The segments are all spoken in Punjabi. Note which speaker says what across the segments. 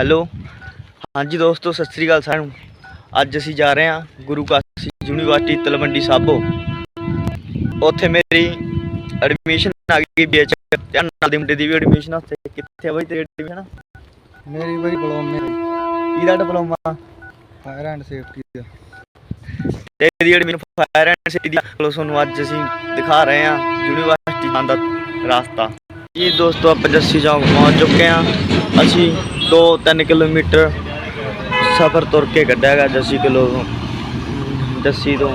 Speaker 1: ਹੈਲੋ। ਹਾਂਜੀ ਦੋਸਤੋ ਸਤਿ ਸ੍ਰੀ ਅਕਾਲ ਸਾਰਿਆਂ ਨੂੰ। ਅੱਜ ਅਸੀਂ ਜਾ ਰਹੇ ਹਾਂ ਗੁਰੂ ਕਾਸ਼ੀ ਯੂਨੀਵਰਸਿਟੀ ਤਲਵੰਡੀ ਸਾਬੋ। ਉੱਥੇ ਮੇਰੀ ਐਡਮਿਸ਼ਨ ਆ ਗਈ ਬੀਐਚ ਨਾਲ ਦੇ ਮੁੰਡੇ ਦੀ ਵੀ ਐਡਮਿਸ਼ਨ ਉੱਥੇ। ਕਿੱਥੇ ਆ ਬਈ ਤੇਰੀ ਐਡਮਿਸ਼ਨ
Speaker 2: ਮੇਰੀ ਬਈ ਮੇਰੀ
Speaker 1: ਕਿਹਦਾ ਡਿਪਲੋਮਾ?
Speaker 2: ਫਾਇਰ ਐਂਡ ਸੇਫਟੀ ਦਾ।
Speaker 1: ਤੇਰੀ ਐਡਮਿਸ਼ਨ ਫਾਇਰ ਐਂਡ ਸਿਟੀ ਦੀ। ਚਲੋ ਤੁਹਾਨੂੰ ਅੱਜ ਅਸੀਂ ਦਿਖਾ ਰਹੇ ਹਾਂ ਯੂਨੀਵਰਸਿਟੀ ਦਾ ਰਸਤਾ। ਜੀ ਦੋਸਤੋ ਆਪਾਂ ਜੱਸੀ ਚੌਂਕ ਪਹੁੰਚ ਚੁੱਕੇ ਹਾਂ। ਅਸੀਂ 2-3 ਕਿਲੋਮੀਟਰ ਸਫ਼ਰ ਤੁਰ ਕੇ ਕੱਢਿਆ ਗਾ ਜੱਸੀ ਕਿਲੋ ਤੋਂ। ਜੱਸੀ ਤੋਂ,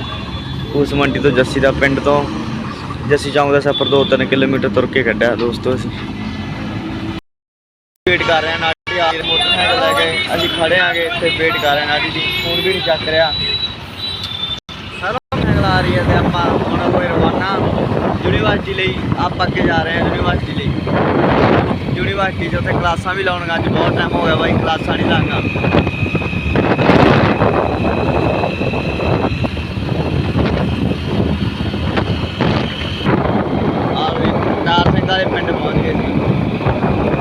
Speaker 1: ਉਸ ਮੰਡੀ ਤੋਂ, ਜੱਸੀ ਦਾ ਪਿੰਡ ਤੋਂ। ਜੱਸੀ ਚੌਂਕ ਦਾ ਸਫ਼ਰ 2-3 ਕਿਲੋਮੀਟਰ ਤੁਰ ਕੇ ਕੱਢਿਆ ਦੋਸਤੋ ਅਸੀਂ। ਵੇਟ ਕਰ ਰਹੇ ਹਾਂ ਨਾਟੀ ਆ ਮੋਟਰਸਾਈਕਲ ਲੈ ਕੇ। ਅਸੀਂ ਖੜੇ ਆਂਗੇ ਇੱਥੇ ਵੇਟ ਕਰ ਰਹੇ ਹਾਂ ਨਾਟੀ ਦੀ। ਫੋਨ ਵੀ ਨਹੀਂ ਚੱਕ ਰਿਹਾ। ਸਾਰਾ ਸਾਈਕਲ ਆ ਰਹੀ ਹੈ ਤੇ ਆਪਾਂ ਹੁਣ ਹੋਏ ਰਵਾਨਾ ਯੂਨੀਵਰਸਿਟੀ ਲਈ ਆਪਾਂ ਅੱਗੇ ਜਾ ਰਹੇ ਹਾਂ ਯੂਨੀਵਰਸਿਟੀ ਲਈ। ਯੂਨੀਵਰਸਿਟੀ 'ਚ ਉੱਥੇ ਕਲਾਸਾਂ ਵੀ ਲਾਉਣ ਅੱਜ ਬਹੁਤ ਟਾਈਮ ਹੋ ਗਿਆ ਬਾਈ, ਕਲਾਸਾਂ ਨਹੀਂ ਲਾਂਗਾ ਆ ਵੀ ਨਾਰ ਸਿੰਘ ਵਾਲੇ ਪਿੰਡ ਪਹੁੰਚ ਗਏ ਸੀ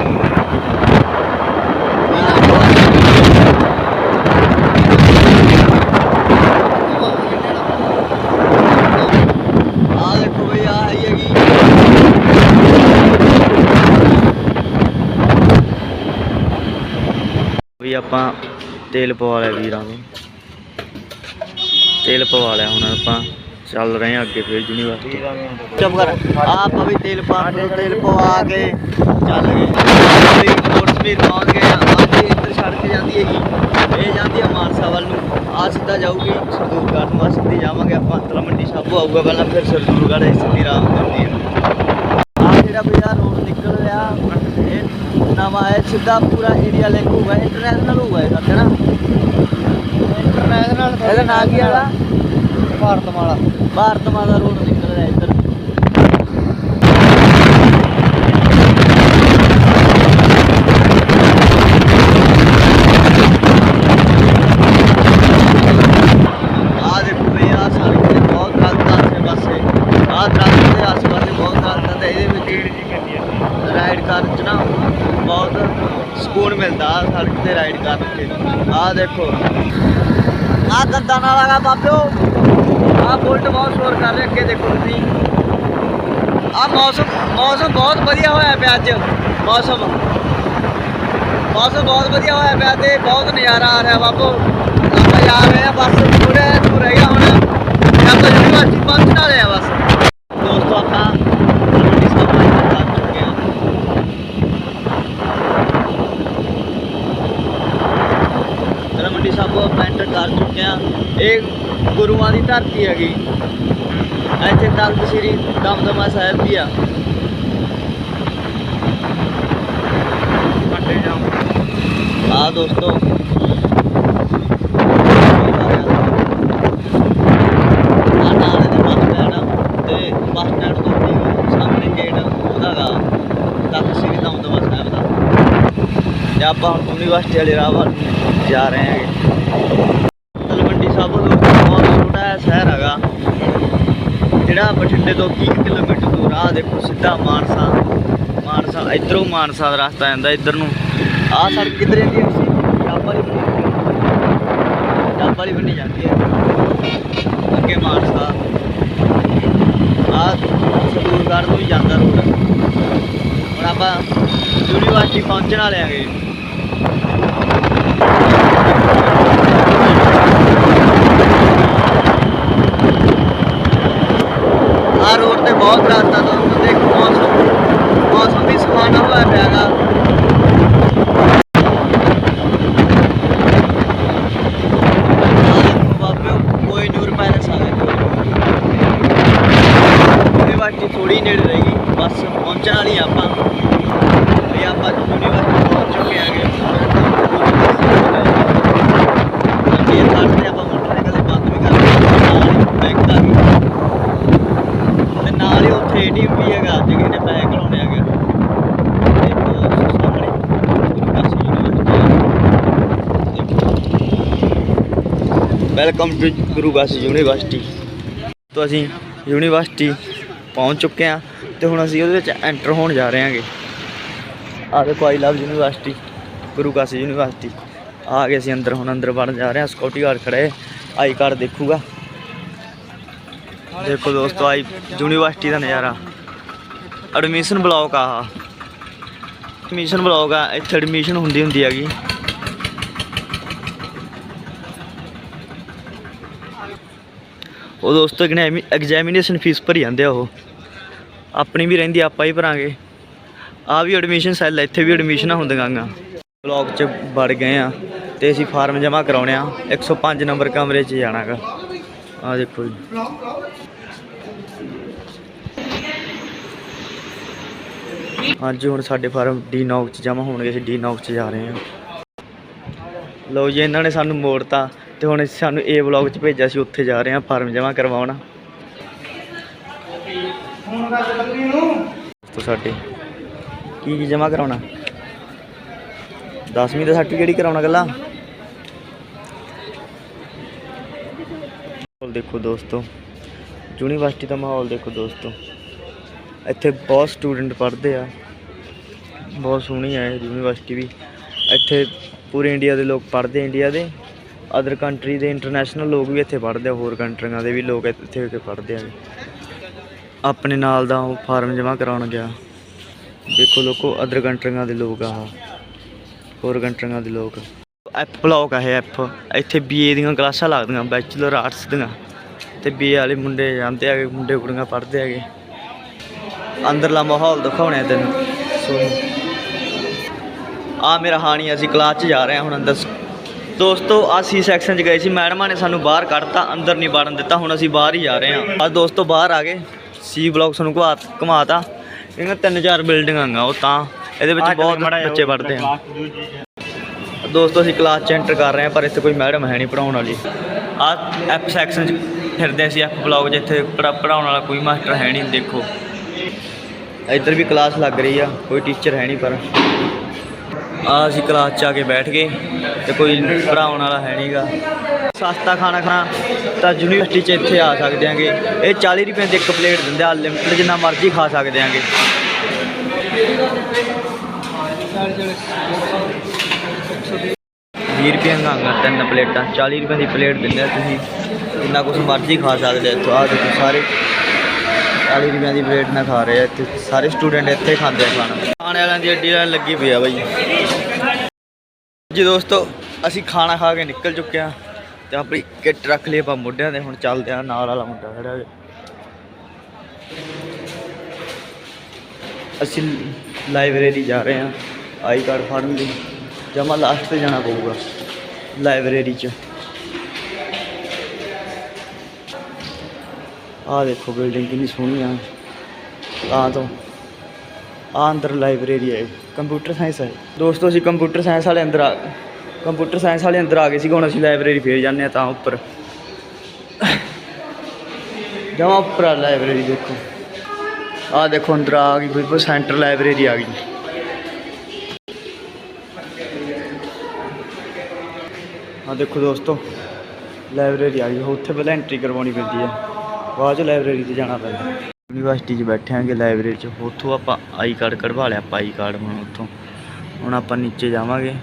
Speaker 1: ਆ ਦੇਖੋ ਬਈ ਆ ਹੈ ਹੈਗੀ ਵੀ ਆਪਾਂ ਤੇਲ ਪਵਾ ਲਿਆ ਵੀਰਾਂ ਤੋਂ ਤੇਲ ਪਵਾ ਲਿਆ ਹੁਣ ਆਪਾਂ ਚੱਲ ਰਹੇ ਹਾਂ ਅੱਗੇ ਫਿਰ ਯੂਨੀਵਰਸਿਟੀ। ਚੁੱਪ ਕਰ। ਆਪਾਂ ਵੀ ਤੇਲ ਪਾ ਕੇ ਤੇਲ ਪਵਾ ਕੇ ਚੱਲ ਗਏ ਵੀ ਕੋਰਸ ਵੀ ਪਹੁੰਚ ਗਏ ਆ ਅੱਜ ਇੱਧਰ ਸੜਕ ਜਾਂਦੀ ਹੈਗੀ। ਇਹ ਜਾਂਦੀ ਆ ਮਾਨਸਾ ਵੱਲ ਨੂੰ। ਆ ਸਿੱਧਾ ਜਾਊਗੀ ਸਰਦੂਲਗੜ੍ਹ ਨੂੰ। ਆ ਸਿੱਧੀ ਜਾਵਾਂਗੇ ਆਪਾਂ। ਤਲਮੰਡੀ ਸਾਬੋ ਆਊਗਾ ਪਹਿਲਾਂ ਫਿਰ ਸਰਦੂਲਗੜ੍ਹ ਇਹ ਸਿੱਧੀ ਰਾਮ ਕਰਦੀ ਹੈ ਆ ਜਿਹੜਾ ਬਾਜ਼ਾਰ ਰੋਡ ਨਿਕਲ ਰਿਹਾ ਨਵਾਂ ਹੈ ਸਿੱਧਾ ਪੂਰਾ ਏਰੀਆ ਲਿੰਕ ਹੋਊਗਾ ਇੰਟਰਨੈਸ਼ਨਲ ਹੋਊਗਾ ਇਹ ਸਾਡਾ ਨਾ?
Speaker 2: ਇੰਟਰਨੈਸ਼ਨਲ
Speaker 1: ਇਹਦਾ ਨਾਂ ਕੀ ਹੈਗਾ
Speaker 2: ਭਾਰਤ ਮਾਲਾ
Speaker 1: ਭਾਰਤ ਮਾਤਾ ਰੋਡ ਨਿਕਲ ਰਿਹਾ ਇੱਧਰ ਆ ਦੇਖੋ ਬਈ ਆ ਸੜਕ ਤੇ ਬਹੁਤ ਦਰਖਤ ਆਸੇ ਪਾਸੇ ਆ ਦਰਖਤ ਦੇ ਆਸੇ ਪਾਸੇ ਬਹੁਤ ਦਰਖਤ ਤੇ ਇਹਦੇ ਵਿੱਚ ਰਾਈਡ ਕਰਨ ਚ ਨਾ ਬਹੁਤ ਸਕੂਨ ਮਿਲਦਾ ਆ ਸੜਕ ਤੇ ਰਾਈਡ ਦੇਖੋ। ਆ ਗੰਦਾ ਨਾਲ ਲਗਾ ਬਾਬਿਓ ਆ ਬੁਲਟ ਬਹੁਤ ਸ਼ੋਰ ਕਰ ਰਿਹਾ, ਅੱਗੇ ਦੇਖੋ ਤੁਸੀਂ। ਆਹ ਮੌਸਮ ਮੌਸਮ ਬਹੁਤ ਵਧੀਆ ਹੋਇਆ ਪਿਆ ਅੱਜ। ਮੌਸਮ। ਮੌਸਮ ਬਹੁਤ ਵਧੀਆ ਹੋਇਆ ਪਿਆ ਤੇ ਬਹੁਤ ਨਜ਼ਾਰਾ ਆ ਰਿਹਾ ਬਾਬੂ ਆਪਾਂ ਜਾ ਰਹੇ ਆ, ਬਸ ਥੋੜਾ ਦੂਰ ਗਿਆ ਹੁਣ ਤੇ ਆਪਾਂ ਯੂਨੀਵਰਸਿਟੀ ਪਹੁੰਚਣ ਵਾਲੇ ਆ ਬਸ ਦੋਸਤੋ ਆਪਾਂ ਤਲਵੰਡੀ ਸਾਬੋ ਪਹੁੰਚ ਚੁੱਕੇ ਆ ਤਲਵੰਡੀ ਸਾਬੋ ਆਪਾਂ ਐਂਟਰ ਕਰ ਚੁੱਕੇ ਆ ਇਹ ਗੁਰੂਆਂ ਦੀ ਧਰਤੀ ਹੈਗੀ। ਇੱਥੇ ਤਖਤ ਸ੍ਰੀ ਦਮਦਮਾ ਸਾਹਿਬ ਵੀ ਆ। ਆ ਦੋਸਤੋ। ਆਪਾਂ ਯੂਨੀਵਰਸਿਟੀ ਵਾਲੇ ਰਾਹ ਵੱਲ ਜਾ ਰਹੇ ਦੋਸਤੋ ਬਹੁਤ ਸ਼ਹਿਰ ਹੈਗਾ, ਜਿਹੜਾ ਬਠਿੰਡੇ ਤੋਂ 30 ਕਿਲੋਮੀਟਰ ਦੂਰ ਆ, ਦੇਖੋ ਸਿੱਧਾ ਮਾਨਸਾ ਮਾਨਸਾ, ਇਧਰੋਂ ਮਾਨਸਾ ਦਾ ਰਸਤਾ ਜਾਂਦਾ ਇੱਧਰ ਨੂੰ। ਆਹ ਸੜਕ ਕਿੱਧਰ ਜਾਂਦੀ ਹੈ ਸੀ ਡੱਬ ਵਾਲੀ ਡੱਬ ਵਾਲੀ ਬੰਨੀ ਜਾਂਦੀ ਹੈ। ਅੱਗੇ ਮਾਨਸਾ। ਆ ਸਰਦੂਲਗੜ੍ਹ ਨੂੰ ਵੀ ਜਾਂਦਾ ਰੋਡ। ਹੁਣ ਆਪਾਂ ਯੂਨੀਵਰਸਿਟੀ ਪਹੁੰਚਣ ਵਾਲੇ ਆਂਗੇ ਆ ਰੋਡ ਤੇ ਬਹੁਤ ਰਸਤਾ ਤੋਂ ਦੇਖੋ ਮੌਸਮ ਮੌਸਮ ਵੀ ਸੁਹਾਣਾ ਹੋਇਆ ਪਿਆ ਗਾ ਆਹ ਦੇਖੋ ਬਾਬਿਓ ਕੋਈ ਨੂਰ ਪੈਲਸ ਆ ਗਿਆ ਯੂਨੀਵਰਸਿਟੀ ਥੋੜੀ ਨੇੜੇ ਰਹਿ ਗਈ ਬਸ ਪਹੁੰਚਣ ਵਾਲੀ ਆ ਆਪਾਂ ਵੀ ਆਪਾਂ ਯੂਨੀਵਰਸਿਟੀ ਪਹੁੰਚ ਚੁੱਕੇ ਆਂਗੇ ਅੱਗੇ ਸਾਡੇ ਆਪਾਂ ਮੋਟਰਸਾਈਕਲ ਦੇ ਬੰਦ ਵੀ ਕਰ ਦਿੱਤੇ ਬੈਂਕ ਦਾ ਵੀ ਤੇ ਨਾਲ ਹੀ ਉੱਥੇ ਏਟੀਐਮ ਵੀ ਹੈਗਾ ਜੇ ਕਿਸੇ ਨੇ ਪੈਸੇ ਕਢਾਉਣੇ ਹੈਗੇ ਦੇਖੋ ਸਾਹਮਣੇ Guru Kashi welcome to Guru Kashi university ਤੋਂ ਅਸੀਂ ਯੂਨੀਵਰਸਿਟੀ ਪਹੁੰਚ ਚੁੱਕੇ ਹਾਂ ਤੇ ਹੁਣ ਅਸੀਂ ਉਹਦੇ ਵਿੱਚ ਐਂਟਰ ਹੋਣ ਜਾ ਰਹੇ ਹਾਂਗੇ। ਆ ਦੇਖੋ I love university Guru Kashi university ਆ ਗਏ ਅਸੀਂ ਅੰਦਰ, ਹੁਣ ਅੰਦਰ ਵੜਨ ਜਾ ਰਹੇ ਹਾਂ। ਸਿਕਿਉਰਟੀ ਗਾਰਡ ਖੜੇ ਆਈ ਕਾਰਡ ਦੇਖੂਗਾ। ਦੇਖੋ ਦੋਸਤੋ ਆਈ ਯੂਨੀਵਰਸਿਟੀ ਦਾ ਨਜ਼ਾਰਾ। ਐਡਮਿਸ਼ਨ ਬਲੌਕ ਆ ਐਡਮਿਸ਼ਨ ਬਲੌਕ ਆ, ਇੱਥੇ ਐਡਮਿਸ਼ਨ ਹੁੰਦੀ ਹੁੰਦੀ ਹੈਗੀ। ਉਹ ਦੋਸਤੋ ਕਿ ਐਗਜ਼ਾਮੀਨੇਸ਼ਨ ਫੀਸ ਭਰੀ ਜਾਂਦੇ ਆ ਉਹ। ਆਪਣੀ ਵੀ ਰਹਿੰਦੀ, ਆਪਾਂ ਹੀ ਭਰਾਂਗੇ। ਆ ਵੀ ਐਡਮਿਸ਼ਨ ਸੈੱਲ ਇੱਥੇ ਵੀ ਐਡਮਿਸ਼ਨਾਂ ਹੁੰਦੀਆਂ ਗਾ ਬਲੌਕ 'ਚ ਵੜ ਗਏ ਆ ਤੇ ਅਸੀਂ ਫਾਰਮ ਜਮ੍ਹਾਂ ਕਰਾਉਣੇ ਆ। 105 ਨੰਬਰ ਕਮਰੇ 'ਚ ਜਾਣਾਗਾ ਆ ਦੇਖੋ ਜੀ। ਹਾਂਜੀ ਹੁਣ ਸਾਡੇ ਫਾਰਮ ਡੀ ਨੌਕ 'ਚ ਜਮ੍ਹਾਂ ਹੋਣਗੇ, ਅਸੀਂ ਡੀ ਨੌਕ 'ਚ ਜਾ ਰਹੇ ਹਾਂ ਲਓ ਜੀ, ਇਹਨਾਂ ਨੇ ਸਾਨੂੰ ਮੋੜਤਾ। ਤੇ ਹੁਣ ਸਾਨੂੰ ਏ ਬਲੌਕ 'ਚ ਭੇਜਿਆ ਸੀ, ਉੱਥੇ ਜਾ ਰਹੇ ਹਾਂ, ਫਾਰਮ ਜਮ੍ਹਾਂ ਕਰਵਾਉਣ। ਤੋ ਸਾਡੇ, ਕੀ ਕੀ ਜਮ੍ਹਾਂ ਕਰਾਉਣਾ? 10ਵੀਂ ਦਾ ਸਰਟੀਫਿਕੇਟ ਹੀ ਕਰਾਉਣਾ ਗੱਲਾਂ ਮਾਹੌਲ ਦੇਖੋ ਦੋਸਤੋ, ਯੂਨੀਵਰਸਿਟੀ ਦਾ ਮਾਹੌਲ ਦੇਖੋ ਦੋਸਤੋ। ਇੱਥੇ ਬਹੁਤ ਸਟੂਡੈਂਟ ਪੜ੍ਹਦੇ ਆ, ਬਹੁਤ ਸੋਹਣੀ ਹੈ ਯੂਨੀਵਰਸਿਟੀ ਵੀ। ਇੱਥੇ ਪੂਰੇ ਇੰਡੀਆ ਦੇ ਲੋਕ ਪੜ੍ਹਦੇ ਇੰਡੀਆ ਦੇ। ਅਦਰ ਕੰਟਰੀ ਦੇ ਇੰਟਰਨੈਸ਼ਨਲ ਲੋਕ ਵੀ ਇੱਥੇ ਪੜ੍ਹਦੇ ਆ, ਹੋਰ ਕੰਟਰੀਆਂ ਦੇ ਵੀ ਲੋਕ ਇੱਥੇ ਆ ਕੇ ਪੜ੍ਹਦੇ ਆ ਆਪਣੇ ਨਾਲ ਦਾ ਉਹ ਫਾਰਮ ਜਮ੍ਹਾਂ ਕਰਾਉਣ ਗਿਆ। ਦੇਖੋ ਲੋਕੋ ਅਦਰ ਕੰਟਰੀਆਂ ਦੇ ਲੋਕ ਆ ਹੋਰ ਕੰਟਰੀਆਂ ਦੇ ਲੋਕ। ਐਪ ਬਲੌਕ ਆ ਇਹ ਐਪ। ਇੱਥੇ ਬੀਏ ਦੀਆਂ ਕਲਾਸਾਂ ਲੱਗਦੀਆਂ ਬੈਚਲਰ ਆਰਟਸ ਦੀਆਂ। ਤੇ ਬੀਏ ਵਾਲੇ ਮੁੰਡੇ ਜਾਂਦੇ ਆਗੇ ਮੁੰਡੇ ਕੁੜੀਆਂ ਪੜ੍ਹਦੇ ਹੈਗੇ ਅੰਦਰਲਾ ਮਾਹੌਲ ਦਿਖਾਉਣਾ ਤੈਨੂੰ। ਸੋ ਆ ਮੇਰਾ ਹਾਣੀ, ਅਸੀਂ ਕਲਾਸ 'ਚ ਜਾ ਰਹੇ ਹਾਂ ਹੁਣ ਅੰਦਰ ਦੋਸਤੋ ਆ ਸੀ ਸੈਕਸ਼ਨ 'ਚ ਗਏ ਸੀ। ਮੈਡਮਾਂ ਨੇ ਸਾਨੂੰ ਬਾਹਰ ਕੱਢਤਾ ਅੰਦਰ ਨਹੀਂ ਵੜਨ ਦਿੱਤਾ। ਹੁਣ ਅਸੀਂ ਬਾਹਰ ਹੀ ਜਾ ਰਹੇ ਹਾਂ। ਆ ਦੋਸਤੋ ਬਾਹਰ ਆ ਗਏ। ਸੀ ਬਲੌਕ ਸਾਨੂੰ ਘੁਮਾ ਘੁਮਾਤਾ। ਇਹਨਾਂ ਤਿੰਨ ਚਾਰ ਬਿਲਡਿੰਗਾਂ ਆ ਉਹ ਤਾਂ ਇਹਦੇ ਵਿੱਚ ਬਹੁਤ ਬੱਚੇ ਪੜ੍ਹਦੇ ਆ। ਦੋਸਤੋ ਅਸੀਂ ਕਲਾਸ 'ਚ ਐਂਟਰ ਕਰ ਰਹੇ ਹਾਂ ਪਰ ਇੱਥੇ ਕੋਈ ਮੈਡਮ ਹੈ ਨਹੀਂ ਪੜਾਉਣ ਵਾਲੀ। ਆ ਐਫ ਸੈਕਸ਼ਨ 'ਚ ਫਿਰਦੇ ਅਸੀਂ ਐਫ ਬਲੌਗ ਜਿੱਥੇ ਪੜਾਉਣ ਵਾਲਾ ਕੋਈ ਮਾਸਟਰ ਹੈ ਨਹੀਂ ਦੇਖੋ। ਇੱਧਰ ਵੀ ਕਲਾਸ ਲੱਗ ਰਹੀ ਆ ਕੋਈ ਟੀਚਰ ਹੈ ਨਹੀਂ ਪਰ ਆ ਅਸੀਂ ਕਲਾਸ 'ਚ ਆ ਕੇ ਬੈਠ ਗਏ ਤੇ ਕੋਈ ਪੜਾਉਣ ਵਾਲਾ ਹੈ ਨਹੀਂਗਾ ਸਸਤਾ ਖਾਣਾ ਖਾਣਾ ਤਾਂ ਯੂਨੀਵਰਸਿਟੀ 'ਚ ਇੱਥੇ ਆ ਸਕਦੇ ਆਂਗੇ। ਇਹ 40 ਰੁਪਏ ਦੀ ਇੱਕ ਪਲੇਟ ਦਿੰਦੇ ਆ ਲਿਮਟਡ ਜਿੰਨਾ ਮਰਜ਼ੀ ਖਾ ਸਕਦੇ ਆਂਗੇ। ਵੀਹ ਰੁਪਏ ਮੰਗਾ ਤਿੰਨ ਪਲੇਟਾਂ 40 ਰੁਪਏ ਦੀ ਪਲੇਟ ਦਿੰਦੇ ਆ ਤੁਸੀਂ। ਜਿੰਨਾ ਕੁਛ ਮਰਜ਼ੀ ਖਾ ਸਕਦੇ ਆ ਇੱਥੋਂ। ਆਹ ਦੇਖੋ ਸਾਰੇ 40 ਰੁਪਏ ਦੀ ਪਲੇਟ ਨਾਲ ਖਾ ਰਹੇ ਆ ਇੱਥੇ। ਸਾਰੇ ਸਟੂਡੈਂਟ ਇੱਥੇ ਖਾਂਦੇ ਆ ਖਾਣਾ। ਖਾਣੇ ਵਾਲਿਆਂ ਦੀ ਅੱਡੀ ਲਾਈਨ ਲੱਗੀ ਪਈ ਆ ਬਾਈ। ਜੀ ਦੋਸਤੋ, ਅਸੀਂ ਖਾਣਾ ਖਾ ਕੇ ਨਿਕਲ ਚੁੱਕੇ ਆ ਤੇ ਆਪਣੀ ਕਿੱਟ ਰੱਖ ਲਈ ਆਪਾਂ ਮੁੰਡਿਆਂ ਦੇ, ਹੁਣ ਚੱਲਦੇ ਆ ਨਾਲ ਵਾਲਾ ਮੁੰਡਾ ਖੜਾ ਹੈ ਅਸੀਂ ਲਾਇਬ੍ਰੇਰੀ ਜਾ ਰਹੇ ਹਾਂ, ਆਈ ਕਾਰਡ ਫੜਨ ਲਈ। ਜਮਾ ਲਾਸਟ ਤੇ ਜਾਣਾ ਪਊਗਾ, ਲਾਇਬ੍ਰੇਰੀ 'ਚ। ਆਹ ਦੇਖੋ ਬਿਲਡਿੰਗ ਕਿੰਨੀ ਸੋਹਣੀ ਆ, ਤਾਂ ਤੋਂ। ਆ ਅੰਦਰ ਲਾਇਬ੍ਰੇਰੀ ਹੈ, ਕੰਪਿਊਟਰ ਸਾਇੰਸ ਹੈ। ਦੋਸਤੋ, ਅਸੀਂ ਕੰਪਿਊਟਰ ਸਾਇੰਸ ਵਾਲੇ ਅੰਦਰ ਆ, ਕੰਪਿਊਟਰ ਸਾਇੰਸ ਵਾਲੇ ਅੰਦਰ ਆ ਗਏ ਸੀਗੇ ਹੁਣ ਅਸੀਂ ਲਾਇਬ੍ਰੇਰੀ ਫੇਰ ਜਾਂਦੇ ਆ ਤਾਂ ਉੱਪਰ। ਜਮਾ ਉੱਪਰ ਆ ਲਾਇਬ੍ਰੇਰੀ, ਦੇਖੋ। ਆ ਦੇਖੋ, ਅੰਦਰ ਆ ਗਈ, ਬਿਲਕੁਲ ਸੈਂਟਰ ਲਾਇਬ੍ਰੇਰੀ ਆ ਗਈ। ਆ ਦੇਖੋ ਦੋਸਤੋ, ਲਾਇਬ੍ਰੇਰੀ ਆ ਗਈ, ਉੱਥੇ ਪਹਿਲਾਂ ਐਂਟਰੀ ਕਰਵਾਉਣੀ ਪੈਂਦੀ ਹੈ। ਬਾਅਦ ਚ ਲਾਇਬ੍ਰੇਰੀ ਤੇ ਜਾਣਾ ਪੈਂਦਾ। ਯੂਨੀਵਰਸਿਟੀ 'ਚ ਬੈਠੇ ਆਂਗੇ ਲਾਇਬ੍ਰੇਰੀ 'ਚ। ਉੱਥੋਂ ਆਪਾਂ ਆਈ ਕਾਰਡ ਕਢਵਾ ਲਿਆ ਆਪਾਂ ਆਈ ਕਾਰਡ ਹੁਣ ਉੱਥੋਂ। ਹੁਣ ਆਪਾਂ ਨੀਚੇ ਜਾਵਾਂਗੇ।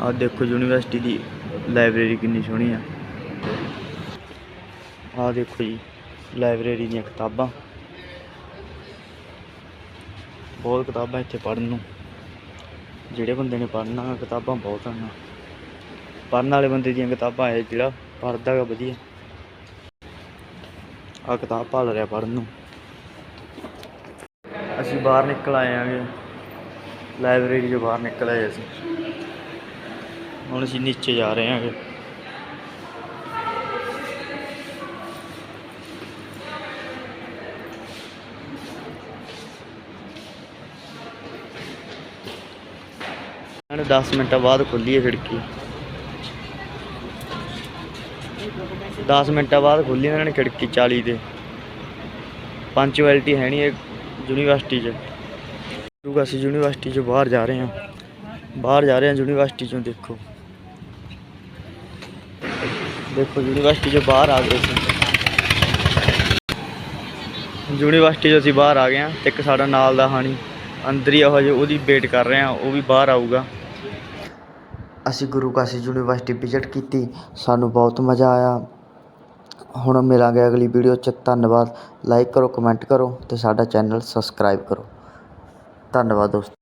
Speaker 1: ਆਹ ਦੇਖੋ ਯੂਨੀਵਰਸਿਟੀ ਦੀ ਲਾਇਬ੍ਰੇਰੀ ਕਿੰਨੀ ਸੋਹਣੀ ਆ। ਆ ਦੇਖੋ ਜੀ ਲਾਇਬ੍ਰੇਰੀ ਦੀਆਂ ਕਿਤਾਬਾਂ। ਬਹੁਤ ਕਿਤਾਬਾਂ ਇੱਥੇ ਪੜ੍ਹਨ ਨੂੰ। ਜਿਹੜੇ ਬੰਦੇ ਨੇ ਪੜ੍ਹਨਾ ਕਿਤਾਬਾਂ ਬਹੁਤ ਹਨ। ਪੜ੍ਹਨ ਵਾਲੇ ਬੰਦੇ ਦੀਆਂ ਕਿਤਾਬਾਂ ਹੈ ਜਿਹੜਾ ਪੜ੍ਹਦਾ ਗਾ ਵਧੀਆ। ਆ ਕਿਤਾਬ ਭਾਲ ਰਿਹਾ ਪੜ੍ਹਨ ਨੂੰ। ਅਸੀਂ ਬਾਹਰ ਨਿਕਲ ਆਏ ਆਂਗੇ। ਲਾਇਬ੍ਰੇਰੀ ਚੋਂ ਬਾਹਰ ਨਿਕਲ ਆਏ ਅਸੀਂ। ਹੁਣ ਅਸੀਂ ਨੀਚੇ ਜਾ ਰਹੇ ਆਂਗੇ। ਨੇ 10 ਮਿੰਟਾਂ ਬਾਅਦ ਖੁੱਲੀ ਹੈ ਖਿੜਕੀ। 10 ਮਿੰਟਾਂ ਬਾਅਦ ਖੁੱਲੀ ਇਹਨਾਂ ਨੇ ਖਿੜਕੀ 40 ਦੇ ਪੰਚੁਅਲਿਟੀ ਹੈ ਨਹੀਂ ਇਹ। ਯੂਨੀਵਰਸਿਟੀ 'ਚ। ਕਿਉਂਕਿ ਅਸੀਂ ਯੂਨੀਵਰਸਿਟੀ 'ਚੋਂ ਬਾਹਰ ਜਾ ਰਹੇ ਹਾਂ। ਬਾਹਰ ਜਾ ਰਹੇ ਹਾਂ, ਯੂਨੀਵਰਸਿਟੀ 'ਚੋਂ ਦੇਖੋ। ਦੇਖੋ, ਯੂਨੀਵਰਸਿਟੀ 'ਚੋਂ ਬਾਹਰ ਆ ਗਏ ਅਸੀਂ। ਯੂਨੀਵਰਸਿਟੀ 'ਚੋਂ ਅਸੀਂ ਬਾਹਰ ਆ ਗਏ ਹਾਂ, ਤੇ ਇੱਕ ਸਾਡਾ ਨਾਲ ਦਾ ਹਾਣੀ, ਅੰਦਰ ਹੀ ਉਹ ਜਿਹੇ ਉਹਦੀ ਵੇਟ ਕਰ ਰਹੇ ਹਾਂ, ਉਹ ਵੀ ਬਾਹਰ ਆਊਗਾ। ਅਸੀਂ ਗੁਰੂ ਕਾਸ਼ੀ ਯੂਨੀਵਰਸਿਟੀ ਵਿਜ਼ਿਟ ਕੀਤੀ, ਸਾਨੂੰ ਬਹੁਤ ਮਜ਼ਾ ਆਇਆ। ਹੁਣ ਮਿਲਾਂਗੇ ਅਗਲੀ ਵੀਡੀਓ 'ਚ। ਧੰਨਵਾਦ। ਲਾਈਕ ਕਰੋ ਕਮੈਂਟ ਕਰੋ ਅਤੇ ਸਾਡਾ ਚੈਨਲ ਸਬਸਕ੍ਰਾਈਬ ਕਰੋ। ਧੰਨਵਾਦ ਦੋਸਤੋ।